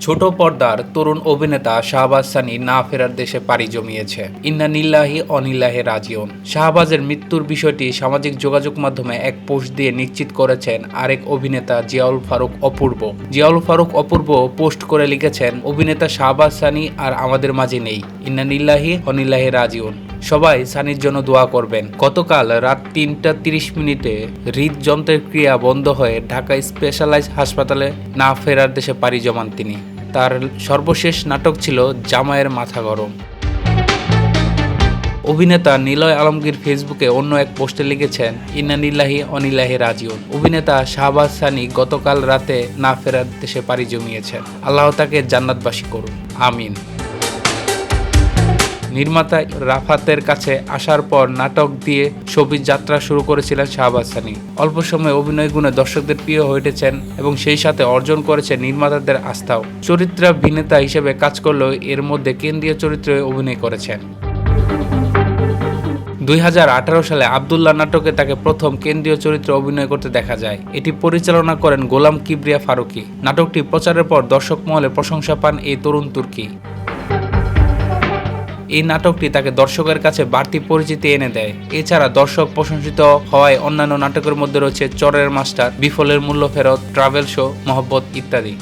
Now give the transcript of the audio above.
ছোট পর্দার তরুণ অভিনেতা শাহবাজ সানি না ফেরার দেশে পাড়ি জমিয়েছে। ইন্না নিল্লাহি অনিল্লাহে রাজিউন। শাহবাজের মৃত্যুর বিষয়টি সামাজিক যোগাযোগ মাধ্যমে এক পোস্ট দিয়ে নিশ্চিত করেছেন আরেক অভিনেতা জিয়াউল ফারুক অপূর্ব। জিয়াউল ফারুক অপূর্ব পোস্ট করে লিখেছেন, অভিনেতা শাহবাজ সানি আর আমাদের মাঝে নেই। ইন্না নিল্লাহি অনিল্লাহে রাজিউন। সবাই সানির জন্য দোয়া করবেন। গতকাল রাত তিনটা তিরিশ মিনিটে হৃদযন্ত্রের ক্রিয়া বন্ধ হয়ে ঢাকা স্পেশালাইজ হাসপাতালে না ফেরার দেশে পাড়ি জমান তিনি। তার সর্বশেষ নাটক ছিল জামাইয়ের মাথা গরম। অভিনেতা নিলয় আলমগীর ফেসবুকে অন্য এক পোস্টে লিখেছেন, ইন্না নিল্লাহি অনিল্লাহি রাজিউন। অভিনেতা শাহবাজ সানি গতকাল রাতে না ফেরার দেশে পাড়ি জমিয়েছেন। আল্লাহ তাকে জান্নাতবাসী করুন। আমিন। নির্মাতা রাফাতের কাছে আসার পর নাটক দিয়ে ছবির যাত্রা শুরু করেছিলেন শাহবাজ সানি। অল্প সময়ে অভিনয় গুণে দর্শকদের প্রিয় হয়ে উঠেছেন এবং সেই সাথে অর্জন করেছে নির্মাতাদের আস্থাও। চরিত্রাভিনেতা হিসেবে কাজ করলেও এর মধ্যে কেন্দ্রীয় চরিত্রে অভিনয় করেছেন। দুই হাজার আঠারো সালে আবদুল্লাহ নাটকে তাকে প্রথম কেন্দ্রীয় চরিত্রে অভিনয় করতে দেখা যায়। এটি পরিচালনা করেন গোলাম কিবরিয়া ফারুকি। নাটকটি প্রচারের পর দর্শক মহলে প্রশংসা পান এই তরুণ তুর্কি। এই নাটকটি তাকে দর্শকের কাছে বাড়তি পরিচিতি এনে দেয়। এছাড়া দর্শক প্রশংসিত হওয়ায় অন্যান্য নাটকের মধ্যে রয়েছে চরের মাস্টার, বিফলের মূল্য ফেরত, ট্রাভেল শো, মহব্বত ইত্যাদি।